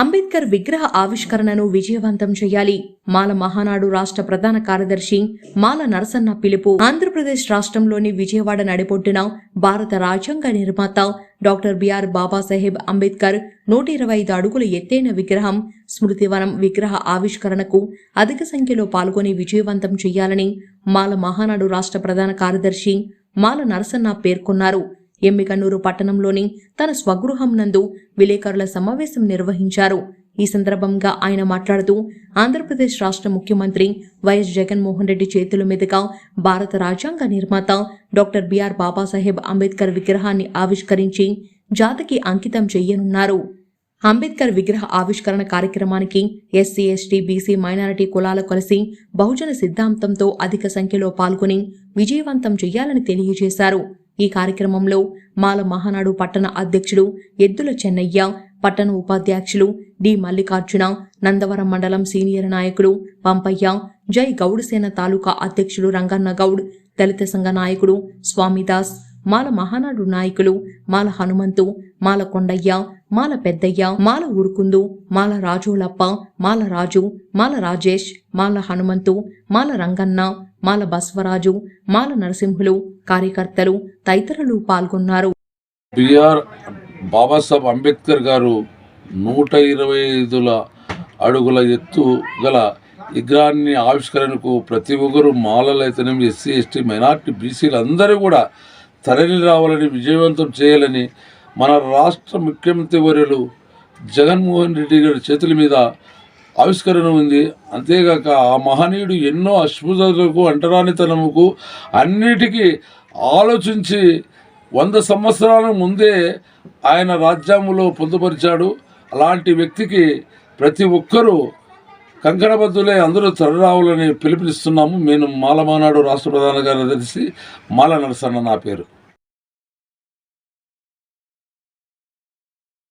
అంబేద్కర్ విగ్రహ ఆవిష్కరణను విజయవంతం చేయాలి. మాల మహానాడు రాష్ట్ర ప్రధాన కార్యదర్శి మాల నరసన్న పిలుపు. ఆంధ్రప్రదేశ్ రాష్ట్రంలోని విజయవాడ నడిపొడ్డున భారత రాజ్యాంగ నిర్మాత డాక్టర్ బిఆర్ బాబాసాహెబ్ అంబేద్కర్ నూట ఇరవై ఐదు అడుగుల ఎత్తైన విగ్రహం స్మృతివనం విగ్రహ ఆవిష్కరణకు అధిక సంఖ్యలో పాల్గొని విజయవంతం చేయాలని మాల మహానాడు రాష్ట్ర ప్రధాన కార్యదర్శి మాల నరసన్న పేర్కొన్నారు. ఎమ్మికన్నూరు పట్టణంలోని తన స్వగృహం నందు విలేకరుల సమావేశం నిర్వహించారు. ఈ సందర్భంగా ఆయన మాట్లాడుతూ ఆంధ్రప్రదేశ్ రాష్ట్ర ముఖ్యమంత్రి వైఎస్ జగన్మోహన్ రెడ్డి చేతుల మీదుగా భారత రాజ్యాంగ నిర్మాత డాక్టర్ బిఆర్ బాబాసాహెబ్ అంబేద్కర్ విగ్రహాన్ని ఆవిష్కరించి జాతికి అంకితం చేయనున్నారు అంబేద్కర్ విగ్రహ ఆవిష్కరణ కార్యక్రమానికి ఎస్సీ ఎస్టీ బీసీ మైనారిటీ కులాలు కలిసి బహుజన సిద్ధాంతంతో అధిక సంఖ్యలో పాల్గొని విజయవంతం చేయాలని తెలియజేశారు. ఈ కార్యక్రమంలో మాల మహానాడు పట్టణ అధ్యక్షుడు ఎద్దుల చెన్నయ్య పట్టణ ఉపాధ్యక్షులు డి మల్లికార్జున నందవరం మండలం సీనియర్ నాయకులు పంపయ్య జై గౌడసేన తాలూకా అధ్యక్షుడు రంగన్న గౌడ్ దళిత సంఘ నాయకుడు స్వామిదాస్ మాల మహానాడు నాయకులు మాల హనుమంతు మాల కొండయ్య మాల పెద్దయ్య మాల ఊరుకుందు మాల రాజులప్ప మాల రాజు మాల రాజేష్ మాల హనుమంతు మాల రంగన్న మాల బస్వరాజు మాల నరసింహులు కార్యకర్తలు తదితరులు పాల్గొన్నారు. బిఆర్ బాబాసాహెబ్ అంబేద్కర్ గారు నూట ఇరవై ఐదుల అడుగుల ఎత్తు గల విగ్రహాన్ని ఆవిష్కరణకు ప్రతి ఒక్కరూ మాలలైతేనేమి ఎస్సీ ఎస్టీ మైనార్టీ బీసీలు అందరూ కూడా తరలి రావాలని విజయవంతం చేయాలని మన రాష్ట్ర ముఖ్యమంత్రి వర్యులు జగన్మోహన్ రెడ్డి గారి చేతుల మీద ఆవిష్కరణ ఉంది. అంతేగాక ఆ మహనీయుడు ఎన్నో అశ్భుతలకు అంటరానితనముకు అన్నిటికీ ఆలోచించి వంద సంవత్సరాల ముందే ఆయన రాజ్యాంగంలో పొందుపరిచాడు. అలాంటి వ్యక్తికి ప్రతి ఒక్కరూ కంకణబద్దులే అందరూ తరరావులని పిలుపునిస్తున్నాము. నేను మాలమానాడు రాష్ట్ర ప్రధాన కార్యదర్శి మాల నరసన్న నా పేరు.